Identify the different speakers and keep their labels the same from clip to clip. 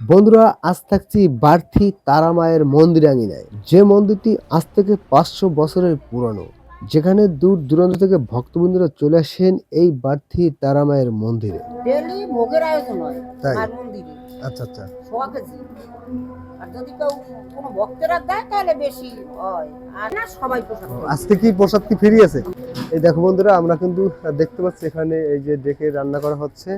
Speaker 1: বন্ধুরা আজ থাকছি বার্থি তারামায়ের মন্দির আঙিনায়। যে মন্দিরটি আজ থেকে পাঁচশো বছরের পুরনো যেখানে দূর দূরান্ত থেকে ভক্তবৃন্দরা চলে আসেন এই বার্থি তারামায়ের মন্দিরে।
Speaker 2: ডেলি ভোগের আয়োজন হয়
Speaker 1: তাই?
Speaker 2: মন্দিরে।
Speaker 1: আচ্ছা আচ্ছা।
Speaker 2: সোয়া কেজি আর যদি কেউ কোনো ভক্তেরা দেয় তাহলে বেশি হয়। আর না সবাই।
Speaker 1: আজকে কি প্রসাদ কি ফ্রি আছে? এই দেখো বন্ধুরা আমরা কিন্তু দেখতে পাচ্ছি এখানে এই যে ডেকে রান্না করা হচ্ছে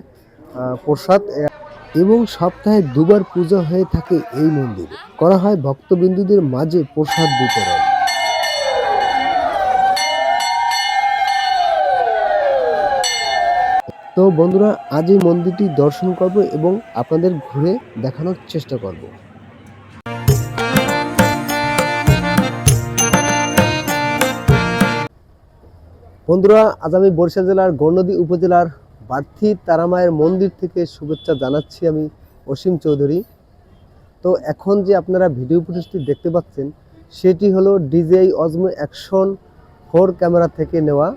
Speaker 1: আহ, প্রসাদ। এ- এবং সপ্তাহে দুবার পূজা হয়ে থাকে এই মন্দিরে। করা হয় ভক্তবিন্দুদের মাঝে প্রসাদ বিতরণ। তো বন্ধুরা, আজ এই মন্দিরটি দর্শন করব এবং আপনাদের ঘুরে দেখানোর চেষ্টা করব। বন্ধুরা, আজ আমি বরিশাল জেলার গণনদী উপজেলার বার্থি তারামায়ের মন্দির থেকে শুভেচ্ছা জানাচ্ছি আমি অসীম চৌধুরী। তো এখন যে আপনারা ভিডিও ফুটেজটি দেখতে পাচ্ছেন, সেটি হলো DJI Osmo action four camera থেকে নেওয়া।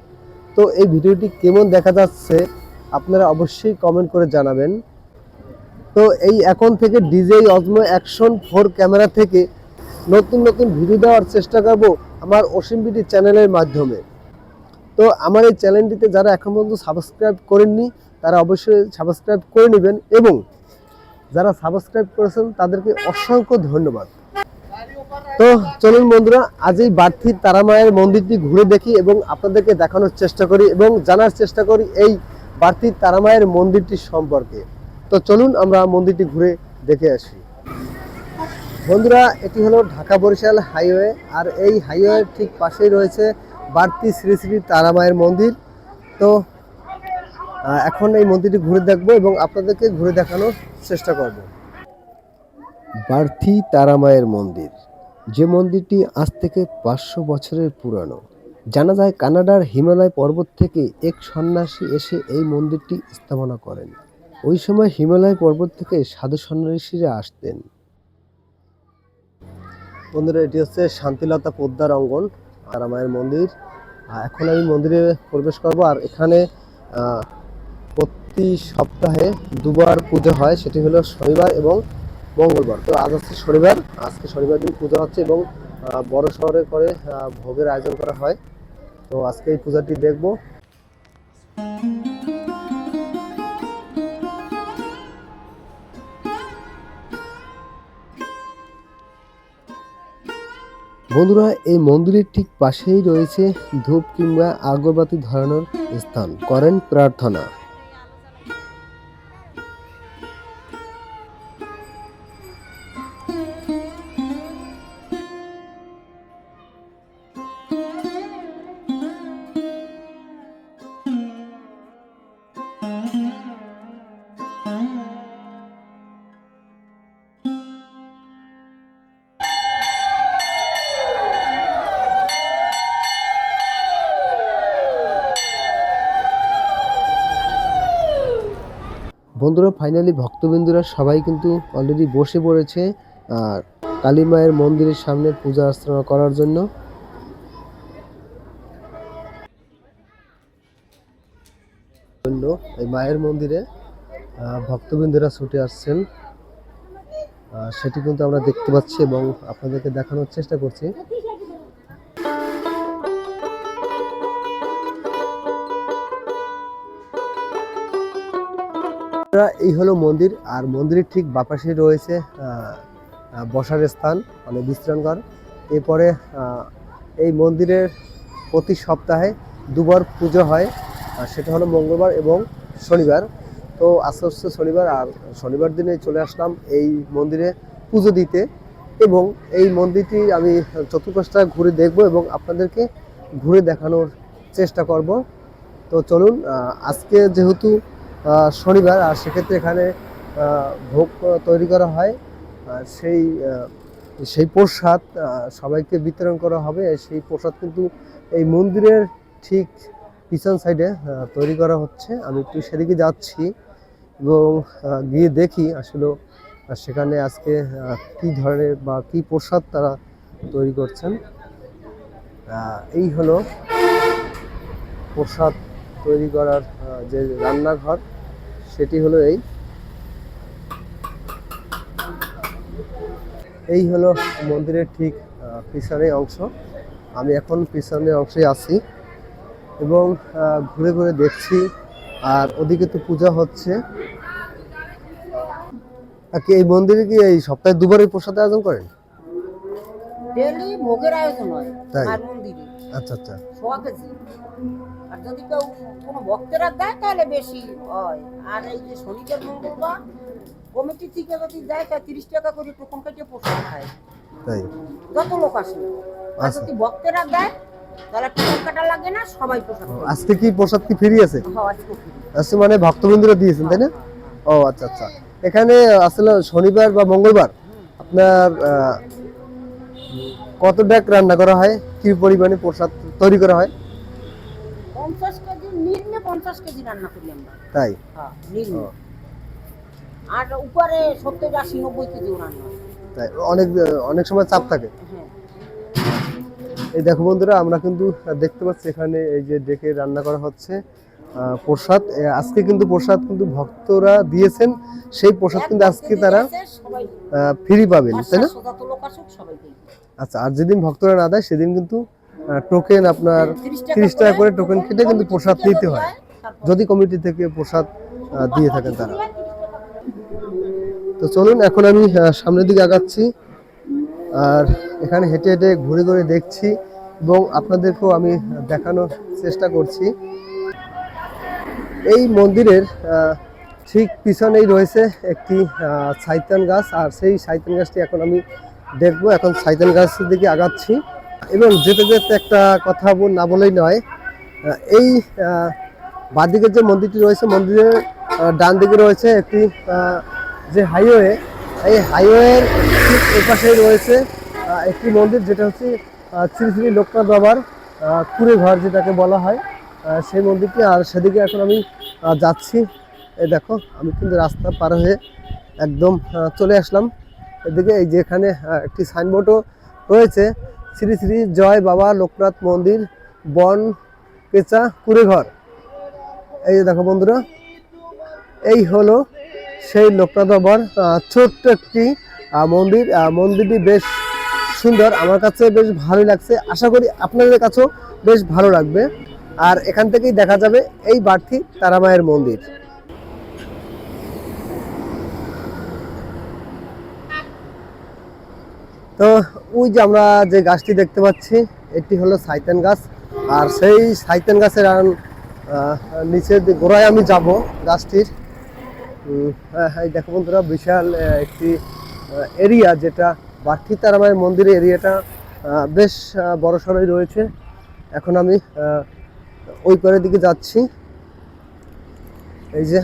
Speaker 1: তো এই ভিডিওটি কেমন দেখা যাচ্ছে, আপনারা অবশ্যই কমেন্ট করে জানাবেন। তো এই এখন থেকে DJI Osmo action four camera থেকে নতুন নতুন ভিডিও দেওয়ার চেষ্টা করব আমার অসীম বিডি চ্যানেলের মাধ্যমে। তো আমার এই চ্যানেলটিতে যারা এখন পর্যন্ত সাবস্ক্রাইব করেননি, তারা অবশ্যই সাবস্ক্রাইব করে নেবেন এবং যারা সাবস্ক্রাইব করেছেন, তাদেরকে অসংখ্য ধন্যবাদ। তো চলুন বন্ধুরা, আজ এই বার্থির তারামায়ের মন্দিরটি ঘুরে দেখি এবং আপনাদেরকে দেখানোর চেষ্টা করি এবং জানার চেষ্টা করি এই বার্থির তারামায়ের মন্দিরটি সম্পর্কে। তো চলুন আমরা মন্দিরটি ঘুরে দেখে আসি। বন্ধুরা, এটি হলো ঢাকা বরিশাল হাইওয়ে, আর এই হাইওয়ের ঠিক পাশেই রয়েছে বাড়তি শ্রী শ্রী তারামায়ের মন্দির। তো এখন এই মন্দিরটি ঘুরে দেখব এবং আপনাদেরকে ঘুরে দেখানোর চেষ্টা করব। বার্থি তারামায়ের মন্দির। যে মন্দিরটি আজ থেকে পাঁচশো বছরের পুরানো। জানা যায় কানাডার হিমালয় পর্বত থেকে এক সন্ন্যাসী এসে এই মন্দিরটি স্থাপনা করেন। ওই সময় হিমালয় পর্বত থেকে সাধু সন্ন্যাসীরা আসতেন। বন্ধুরা, এটি হচ্ছে শান্তিলতা পোদ্দার অঙ্গন। তারামায়ের মন্দির। আর এখন আমি মন্দিরে প্রবেশ করব। আর এখানে প্রতি সপ্তাহে দুবার পুজো হয়। সেটি হলো শনিবার এবং মঙ্গলবার। তো আজ আছে শনিবার। আজকে শনিবার দিন পুজো হচ্ছে এবং বড় শহরে করে ভোগের আয়োজন করা হয়। তো আজকে এই পূজাটি দেখব। বন্ধুরা এই মন্দিরের ঠিক পাশেই রয়েছে ধূপ কিংবা আগরবাতি ধরানোর স্থান করেন প্রার্থনা। বন্ধুরা ফাইনালি ভক্তবিন্দুরা সবাই কিন্তু অলরেডি বসে পড়েছে, আর কালী মায়ের মন্দিরের সামনে পূজা অর্চনা করার জন্য। এই মায়ের মন্দিরে ভক্তবৃন্দরা ছুটে আসছেন। সেটি কিন্তু আমরা দেখতে পাচ্ছি এবং আপনাদেরকে দেখানোর চেষ্টা করছি। বন্ধুরা, এই হলো মন্দির। আর মন্দিরের ঠিক বাপাশে রয়েছে বসার স্থান মানে বিশ্রামঘর। এরপরে এই মন্দিরের প্রতি সপ্তাহে দুবার পুজো হয়। সেটা হলো মঙ্গলবার এবং শনিবার। তো আস্তে আস্তে শনিবার আর শনিবার দিনে চলে আসলাম এই মন্দিরে পুজো দিতে। এবং এই মন্দিরটি আমি চতুর্পাশটা ঘুরে দেখব এবং আপনাদেরকে ঘুরে দেখানোর চেষ্টা করব। তো চলুন আজকে যেহেতু শনিবার, আর সেক্ষেত্রে এখানে ভোগ তৈরি করা হয়। সেই সেই প্রসাদ সবাইকে বিতরণ করা হবে। সেই প্রসাদ কিন্তু এই মন্দিরের ঠিক পিছন সাইডে তৈরি করা হচ্ছে। আমি একটু সেদিকে যাচ্ছি এবং গিয়ে দেখি আসলে সেখানে আজকে কি ধরনের বা কি প্রসাদ তারা তৈরি করছেন। এই হলো প্রসাদ তৈরি করার যে রান্নাঘর সেটি হলো এই। এই হলো মন্দিরের ঠিক আহ, পিছনের অংশ। আমি এখন পিছনের অংশে আছি এবং ঘুরে ঘুরে দেখছি। আর ওদিকে তো পূজা হচ্ছে। আর কি এই মন্দিরে কি এই সপ্তাহে দুবারই প্রসাদ আয়োজন করেন?
Speaker 2: ডেলি ভোগের আয়োজন হয়
Speaker 1: তাই?
Speaker 2: মন্দিরে।
Speaker 1: আচ্ছা আচ্ছা।
Speaker 2: সোয়া কেজি আর যদি কেউ কোনো ভক্তেরা দেয় তাহলে বেশি হয়। আর এই যে শনিবার মঙ্গলবার কমিটি থেকে যদি দেয় তা তিরিশ টাকা করে টোকন কেটে প্রসাদ খায়
Speaker 1: তাই?
Speaker 2: যত লোক আসে আর
Speaker 1: আচ্ছা।
Speaker 2: যদি ভক্তেরা দেয় তাহলে টোকন কাটা লাগে না সবাই প্রসাদ।
Speaker 1: আজকে কি প্রসাদ কি ফ্রি আছে?
Speaker 2: হ্যাঁ, আজকে
Speaker 1: মানে ভক্তবৃন্দরা দিয়েছেন তাই না? ও আচ্ছা আচ্ছা। এখানে আসলে শনিবার বা মঙ্গলবার আপনার কত ব্যাগ রান্না করা হয়? কি পরিমাণে প্রসাদ তৈরি করা হয়?
Speaker 2: পঞ্চাশ কেজি নিম্নে পঞ্চাশ কেজি রান্না করি আমরা।
Speaker 1: তাই?
Speaker 2: হ্যাঁ নিম্নে। আর উপরে সত্তর আশি নব্বই কেজিও রান্না
Speaker 1: তাই অনেক অনেক সময় চাপ থাকে।
Speaker 2: হ্যাঁ।
Speaker 1: এই দেখো বন্ধুরা আমরা কিন্তু দেখতে পাচ্ছি এখানে এই যে ডেকে রান্না করা হচ্ছে প্রসাদ। আজকে কিন্তু প্রসাদ কিন্তু ভক্তরা দিয়েছেন। সেই প্রসাদ কিন্তু আজকে তারা ফ্রি পাবেন তাই না? আচ্ছা আর যেদিন ভক্তরা না দেয় সেদিন কিন্তু টোকেন আপনার 30 টাকা করে টোকেন কেটে কিন্তু প্রসাদ নিতে হয়। যদি কমিটি থেকে প্রসাদ দিয়ে থাকেন তারা। তো চলুন এখন আমি সামনের দিকে আগাচ্ছি। আর এখানে হেঁটে হেঁটে ঘুরে ঘুরে দেখছি এবং আপনাদেরকেও আমি দেখানোর চেষ্টা করছি। এই মন্দিরের ঠিক পিছনেই রয়েছে একটি সাইতান গাছ। আর সেই সাইতান গাছটি এখন আমি দেখব, এখন সাইতান গাছের দিকে আগাচ্ছি। এবং যেতে যেতে একটা কথা না বলেই নয় এই বাঁদিকে যে মন্দিরটি রয়েছে, মন্দিরের ডান দিকে রয়েছে একটি যে হাইওয়ে এই হাইওয়ের ঠিক এপাশেই রয়েছে একটি মন্দির যেটা হচ্ছে শ্রী শ্রী লোকনাথ বাবার কুড়ে ঘর যেটাকে বলা হয় সেই মন্দিরটি। আর সেদিকে এখন আমি যাচ্ছি। এই দেখো, আমি কিন্তু রাস্তা পার হয়ে একদম চলে আসলাম। এদিকে এই যেখানে একটি সাইনবোর্ডও রয়েছে, শ্রী শ্রী জয় বাবা লোকনাথ মন্দির, বন কেচা কুড়েঘর। এই যে দেখো বন্ধুরা, এই হলো সেই লোকনাথ বাবার ছোট্ট একটি মন্দির। মন্দিরটি বেশ সুন্দর, আমার কাছে বেশ ভালোই লাগছে। আশা করি আপনাদের কাছেও বেশ ভালো লাগবে। আর এখান থেকেই দেখা যাবে এই বাড়তি তারামায়ের মন্দির। তো ওই যে আমরা যে গাছটি দেখতে পাচ্ছি এটি হলো সাইতেন গাছ। আর সেই সাইতেন গাছের দিক- গোড়ায় আমি যাব গাছটির। উম, হ্যাঁ, এই দেখো বন্ধুরা বিশাল একটি এরিয়া যেটা বার্থি তারামায়ের মন্দিরের এরিয়াটা বেশ বড় সড়ই রয়েছে। এখন আমি ওই পারের দিকে যাচ্ছি। এই যে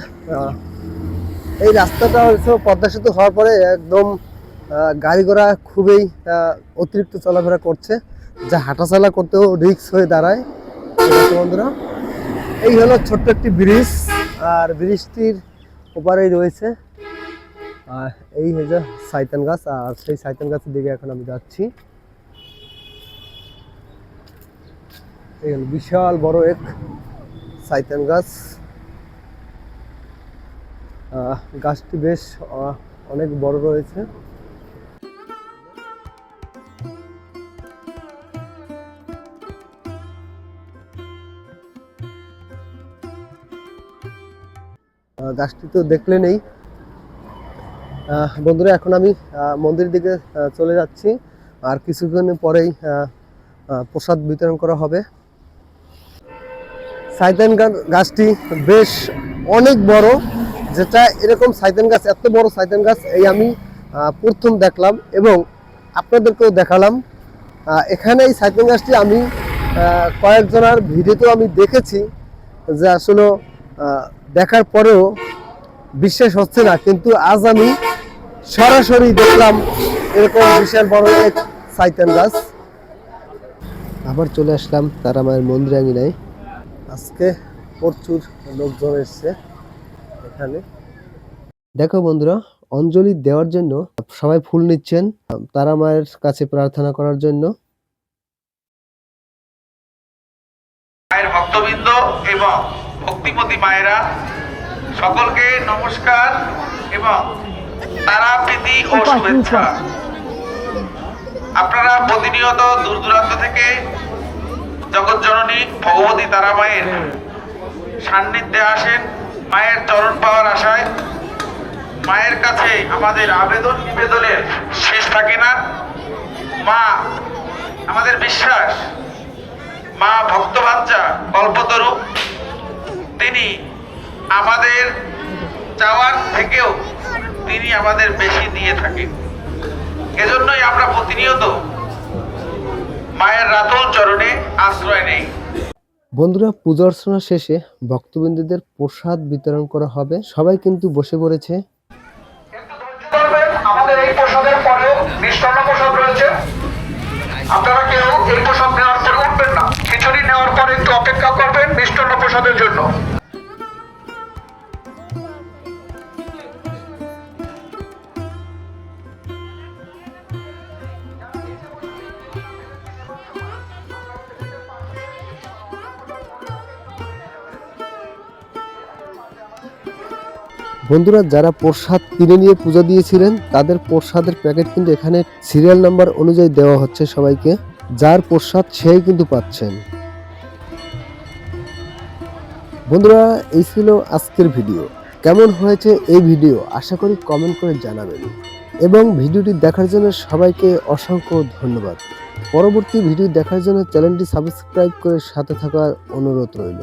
Speaker 1: এই রাস্তাটা হচ্ছে পদ্মা সেতু হওয়ার পরে একদম গাড়ি ঘোড়া খুবই অতিরিক্ত চলাফেরা করছে। যা হাঁটাচলা করতেও রিক্স হয়ে দাঁড়ায়। বন্ধুরা, এই হলো ছোট্ট একটি ব্রিজ, আর ব্রিজটির ওপারেই রয়েছে এই হচ্ছে সাইতান গাছ, আর সেই সাইতান গাছের দিকে এখন আমি যাচ্ছি। এই বিশাল বড় এক সাইতান গাছ। গাছটি বেশ অনেক বড় রয়েছে। গাছটি তো দেখলে নেই। বন্ধুরা এখন আমি আহ, মন্দিরের দিকে চলে যাচ্ছি। আর কিছুক্ষণ পরেই প্রসাদ বিতরণ করা হবে। সাইতান গাছটি বেশ অনেক বড়। যেটা এরকম সাইতান গাছ এত বড় সাইতান গাছ এই আমি প্রথম দেখলাম এবং আপনাদেরকেও দেখালাম। এখানে এই সাইতান গাছটি আমি কয়েকজনের ভিডিওতেও আমি দেখেছি যে আসলে দেখার পরেও বিশ্বাস হচ্ছে না, কিন্তু আজ আমি সরাসরি দেখলাম এরকম বিশাল বড় এক সাইতান গাছ। আবার চলে আসলাম তারা মায়ের মন্দির আঙিনায় আজকে প্রচুর লোকজন এসছে এখানে। দেখো বন্ধুরা, অঞ্জলি দেওয়ার জন্য সবাই ফুল নিচ্ছেন তারা মায়ের কাছে প্রার্থনা করার জন্য।
Speaker 3: মায়ের ভক্তবৃন্দ এবং ভক্তিমতী মায়েরা সকলকে নমস্কার এবং তারাপ্রীতি ও শুভেচ্ছা। আপনারা প্রতিনিয়ত দূর দূরান্ত থেকে জগৎ জননী ভগবতী তারা মায়ের সান্নিধ্যে আসেন মায়ের চরণ পাওয়ার আশায়। মায়ের কাছে আমাদের আবেদন নিবেদনের শেষ থাকে না। মা আমাদের বিশ্বাস। মা ভক্তবাঞ্চা কল্পতরু। তিনি আমাদের চাওয়ার থেকেও তিনি আমাদের বেশি দিয়ে থাকেন। এজন্যই আমরা প্রতিনিয়ত মায়ের রাতুল চরণে আশ্রয় নেই।
Speaker 1: বন্ধুরা পূজা অর্চনা শেষে ভক্তবৃন্দদের প্রসাদ বিতরণ করা হবে। সবাই কিন্তু বসে পড়েছে।
Speaker 3: আমাদের এই প্রসাদের পরেও মিষ্টান্ন প্রসাদ রয়েছে। আপনারা কেউ এই প্রসাদ নেওয়ার পরে উঠবেন না। খিচুড়ি নেওয়ার পরে একটু অপেক্ষা করবেন মিষ্টান্ন প্রসাদের জন্য।
Speaker 1: বন্ধুরা, যারা প্রসাদ কিনে নিয়ে পূজা দিয়েছিলেন, তাদের প্রসাদের প্যাকেট কিন্তু এখানে সিরিয়াল নাম্বার অনুযায়ী দেওয়া হচ্ছে সবাইকে। যার প্রসাদ সেই কিন্তু পাচ্ছেন। বন্ধুরা, এই ছিল আজকের ভিডিও। কেমন হয়েছে এই ভিডিও আশা করি কমেন্ট করে জানাবেন। এবং ভিডিওটি দেখার জন্য সবাইকে অসংখ্য ধন্যবাদ। পরবর্তী ভিডিও দেখার জন্য চ্যানেলটি সাবস্ক্রাইব করে সাথে থাকার অনুরোধ রইল।